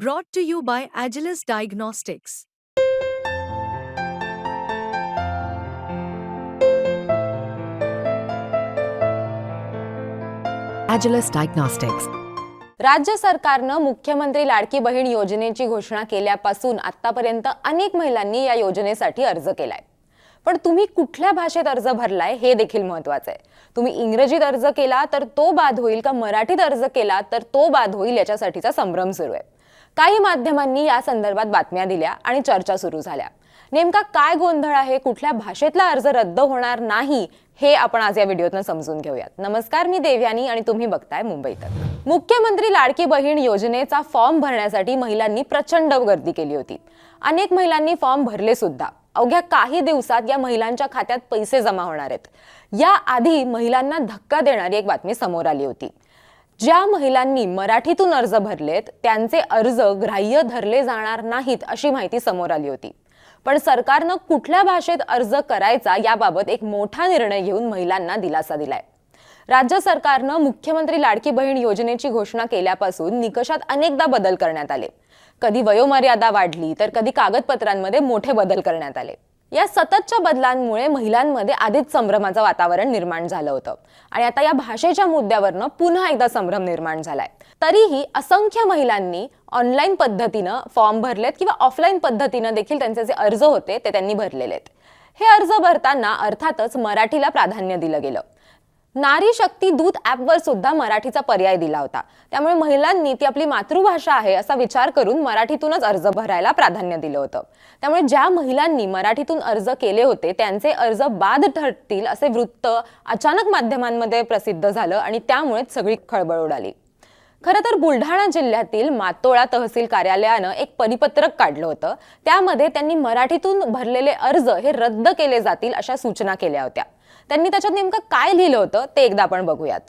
Brought to you by Agilus Diagnostics. Agilus Diagnostics. राज्य सरकारनं मुख्यमंत्री लाडकी बहीण योजनेची घोषणा केल्यापासून आतापर्यंत अनेक महिलांनी या योजनेसाठी अर्ज केलाय पण तुम्ही कुठल्या भाषेत अर्ज भरलाय हे देखील महत्वाचं आहे तुम्ही इंग्रजीत अर्ज केला तर तो बाद होईल का मराठीत अर्ज केला तर तो बाद होईल याच्यासाठीचा संभ्रम सुरू आहे काही माध्यमांनी या संदर्भात बातम्या दिल्या आणि चर्चा सुरू झाल्या. नेमका काय गोंधळ आहे कुठल्या भाषेतला अर्ज रद्द होणार नाही हे आपण आज या व्हिडिओतनं समजून घेऊयात. नमस्कार मी देवयानी आणि तुम्ही बघताय मुंबईत मुख्यमंत्री लाडकी बहीण योजनेचा फॉर्म भरण्यासाठी महिलांनी प्रचंड गर्दी केली होती. अनेक महिलांनी फॉर्म भरले सुद्धा. अवघ्या काही दिवसात या महिलांच्या खात्यात पैसे जमा होणार आहेत. या आधी महिलांना धक्का देणारी एक बातमी समोर आली होती. ज्या महिलांनी मराठीतून अर्ज भरलेत त्यांचे अर्ज ग्राह्य धरले जाणार नाहीत अशी माहिती समोर आली होती. पण सरकारनं कुठल्या भाषेत अर्ज करायचा याबाबत एक मोठा निर्णय घेऊन महिलांना दिलासा दिलाय. राज्य सरकारनं मुख्यमंत्री लाडकी बहीण योजनेची घोषणा केल्यापासून निकषात अनेकदा बदल करण्यात आले. कधी वयोमर्यादा वाढली तर कधी कागदपत्रांमध्ये मोठे बदल करण्यात आले. या सततच्या बदलांमुळे महिलांमध्ये आधीच संभ्रमाचं वातावरण निर्माण झालं होतं. आणि आता या भाषेच्या मुद्द्यावरनं पुन्हा एकदा संभ्रम निर्माण झालाय. तरीही असंख्य महिलांनी ऑनलाईन पद्धतीनं फॉर्म भरलेत किंवा ऑफलाईन पद्धतीनं देखील त्यांचे जे अर्ज होते ते त्यांनी भरलेले आहेत. हे अर्ज भरताना अर्थातच मराठीला प्राधान्य दिलं गेलं. नारी शक्ती दूत ॲपवर सुद्धा मराठीचा पर्याय दिला होता. त्यामुळे महिलांनी ती आपली मातृभाषा आहे असा विचार करून मराठीतूनच अर्ज भरायला प्राधान्य दिलं होतं. त्यामुळे ज्या महिलांनी मराठीतून अर्ज केले होते त्यांचे अर्ज बाद ठरतील असे वृत्त अचानक माध्यमांमध्ये प्रसिद्ध झालं आणि त्यामुळेच सगळी खळबळ उडाली. खरं तर बुलढाणा जिल्ह्यातील मातोळा तहसील कार्यालयानं एक परिपत्रक काढलं होतं. त्यामध्ये त्यांनी मराठीतून भरलेले अर्ज हे रद्द केले जातील अशा सूचना केल्या होत्या. त्यांनी त्याच्यात नेमकं काय लिहिलं होतं ते एकदा आपण बघूयात.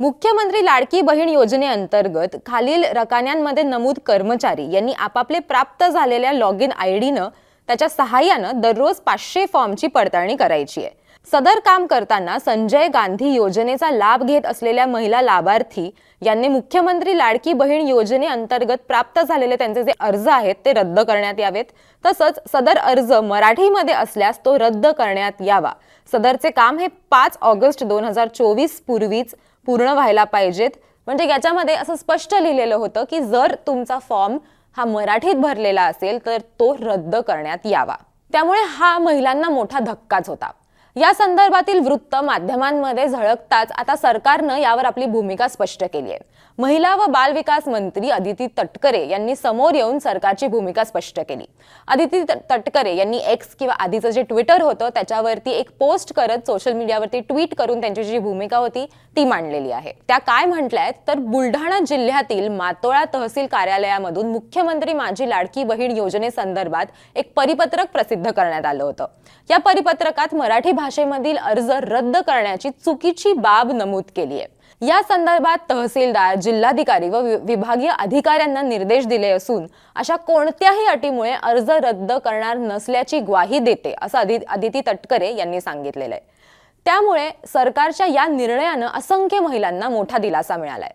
मुख्यमंत्री लाडकी बहीण योजनेअंतर्गत खालील रकान्यांमध्ये नमूद कर्मचारी यांनी आपापले प्राप्त झालेल्या लॉग इन आय डीनं त्याच्या सहाय्यानं दररोज पाचशे फॉर्मची पडताळणी करायची आहे. सदर काम करताना संजय गांधी योजनेचा लाभ घेत असलेल्या महिला लाभार्थी यांनी मुख्यमंत्री लाडकी बहीण योजनेअंतर्गत प्राप्त झालेले त्यांचे जे अर्ज आहेत ते रद्द करण्यात यावेत. तसंच सदर अर्ज मराठीमध्ये असल्यास तो रद्द करण्यात यावा. सदरचे काम हे पाच ऑगस्ट दोन हजार चोवीस पूर्वीच पूर्ण व्हायला पाहिजेत. म्हणजे याच्यामध्ये असं स्पष्ट लिहिलेलं होतं की जर तुमचा फॉर्म हा मराठीत भरलेला असेल तर तो रद्द करण्यात यावा. त्यामुळे हा महिलांना मोठा धक्काच होता. या संदर्भातील वृत्त माध्यमांमध्ये झळकताच आता सरकारनं यावर आपली भूमिका स्पष्ट केली आहे. महिला व बाल विकास मंत्री अदिती तटकरे यांनी समोर येऊन सरकारची भूमिका स्पष्ट केली. अदिती तटकरे यांनी एक्स किंवा आधीचं जे ट्विटर होतं त्याच्यावरती एक पोस्ट करत सोशल मीडियावरती ट्विट करून त्यांची जी भूमिका होती ती मांडलेली आहे. त्या काय म्हटल्या तर बुलढाणा जिल्ह्यातील मातोळा तहसील कार्यालयामधून मुख्यमंत्री माझी लाडकी बहीण योजनेसंदर्भात एक परिपत्रक प्रसिद्ध करण्यात आलं होतं. या परिपत्रकात मराठी भाषेमधील अर्ज रद्द करण्याची चुकीची बाब नमूद केली आहे. या संदर्भात तहसीलदार जिल्हाधिकारी व विभागीय अधिकाऱ्यांना निर्देश दिले असून अशा कोणत्याही अटीमुळे अर्ज रद्द करणार नसल्याची ग्वाही देते असं अदि आदिती तटकरे यांनी सांगितलेलं आहे. त्यामुळे सरकारच्या या निर्णयानं असंख्य महिलांना मोठा दिलासा मिळालाय.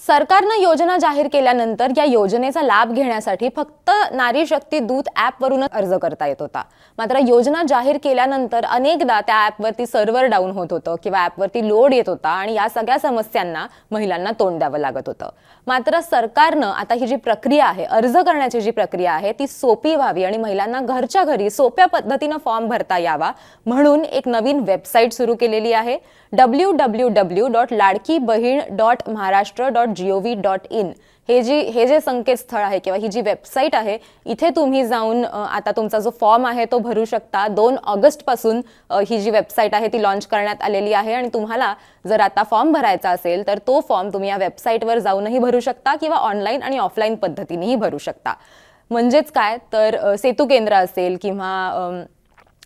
सरकारनं योजना जाहीर केल्यानंतर या योजनेचा लाभ घेण्यासाठी फक्त नारी शक्ती दूत ॲपवरूनच अर्ज करता येत होता. मात्र योजना जाहीर केल्यानंतर अनेकदा त्या ॲपवरती सर्व्हर डाऊन होत होतं किंवा ॲपवरती लोड येत होता आणि या सगळ्या समस्यांना महिलांना तोंड द्यावं लागत होतं. मात्र सरकारनं आता ही जी प्रक्रिया आहे अर्ज करण्याची जी प्रक्रिया आहे ती सोपी व्हावी आणि महिलांना घरच्या घरी सोप्या पद्धतीनं फॉर्म भरता यावा म्हणून एक नवीन वेबसाईट सुरू केलेली आहे. W W W dot Ladki Bahin dot Maharashtra dot G O V dot in हे जी हे जे संकेतस्थळ आहे किंवा ही जी वेबसाईट आहे इथे तुम्ही जाऊन आता तुमचा जो फॉर्म आहे तो भरू शकता. दोन ऑगस्टपासून ही जी वेबसाईट आहे ती लॉन्च करण्यात आलेली आहे आणि तुम्हाला जर आता फॉर्म भरायचा असेल तर तो फॉर्म तुम्ही या वेबसाईटवर जाऊनही भरू शकता किंवा ऑनलाईन आणि ऑफलाईन पद्धतीनेही भरू शकता. म्हणजेच काय? तर सेतू केंद्र असेल किंवा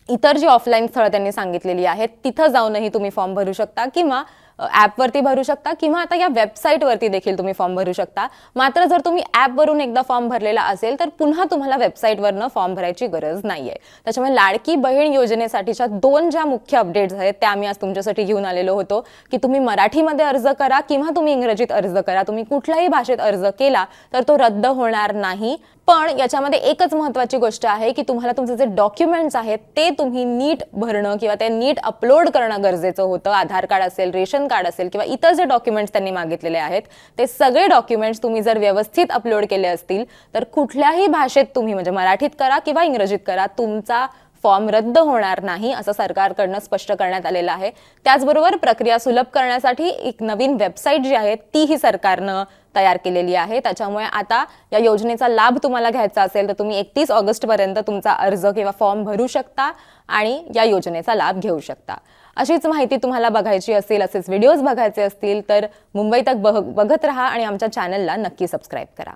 इतर जी ऑफलाईन स्थळं त्यांनी सांगितलेली आहेत तिथं जाऊनही तुम्ही फॉर्म भरू शकता किंवा ॲपवरती भरू शकता किंवा आता या वेबसाईटवरती देखील तुम्ही फॉर्म भरू शकता. मात्र जर तुम्ही ॲपवरून एकदा फॉर्म भरलेला असेल तर पुन्हा तुम्हाला वेबसाईटवरनं फॉर्म भरायची गरज नाही आहे त्याच्यामुळे लाडकी बहीण योजनेसाठीच्या दोन ज्या मुख्य अपडेट्स आहेत त्या आम्ही आज तुमच्यासाठी घेऊन आलेलो होतो. की तुम्ही मराठीमध्ये अर्ज करा किंवा तुम्ही इंग्रजीत अर्ज करा. तुम्ही कुठल्याही भाषेत अर्ज केला तर तो रद्द होणार नाही. पण याच्यामध्ये एकच महत्त्वाची गोष्ट आहे की तुम्हाला तुमचे जे डॉक्युमेंट्स आहेत ते तुम्ही नीट भरणं किंवा ते नीट अपलोड करणं गरजेचं होतं. आधार कार्ड असेल रेशन रेशन कार्ड असेल किंवा इतर जे डॉक्युमेंट्स त्यांनी मागितलेले आहेत ते सगळे डॉक्युमेंट्स तुम्ही जर व्यवस्थित अपलोड केले असतील तर कुठल्याही भाषेत तुम्ही म्हणजे मराठीत करा किंवा इंग्रजीत करा तुमचा फॉर्म रद्द होणार नाही असं सरकारकडनं स्पष्ट करण्यात आलेलं आहे. त्याचबरोबर प्रक्रिया सुलभ करण्यासाठी एक नवीन वेबसाईट जी आहे तीही सरकारनं तयार केलेली आहे. त्याच्यामुळे आता या योजनेचा लाभ तुम्हाला घ्यायचा असेल तर तुम्ही एकतीस ऑगस्टपर्यंत तुमचा अर्ज किंवा फॉर्म भरू शकता आणि या योजनेचा लाभ घेऊ शकता. अशीच माहिती तुम्हाला बघायची असेल असेच व्हिडिओज बघायचे असतील तर मुंबई तक बघ बघत राहा आणि आमच्या चॅनलला नक्की सबस्क्राईब करा.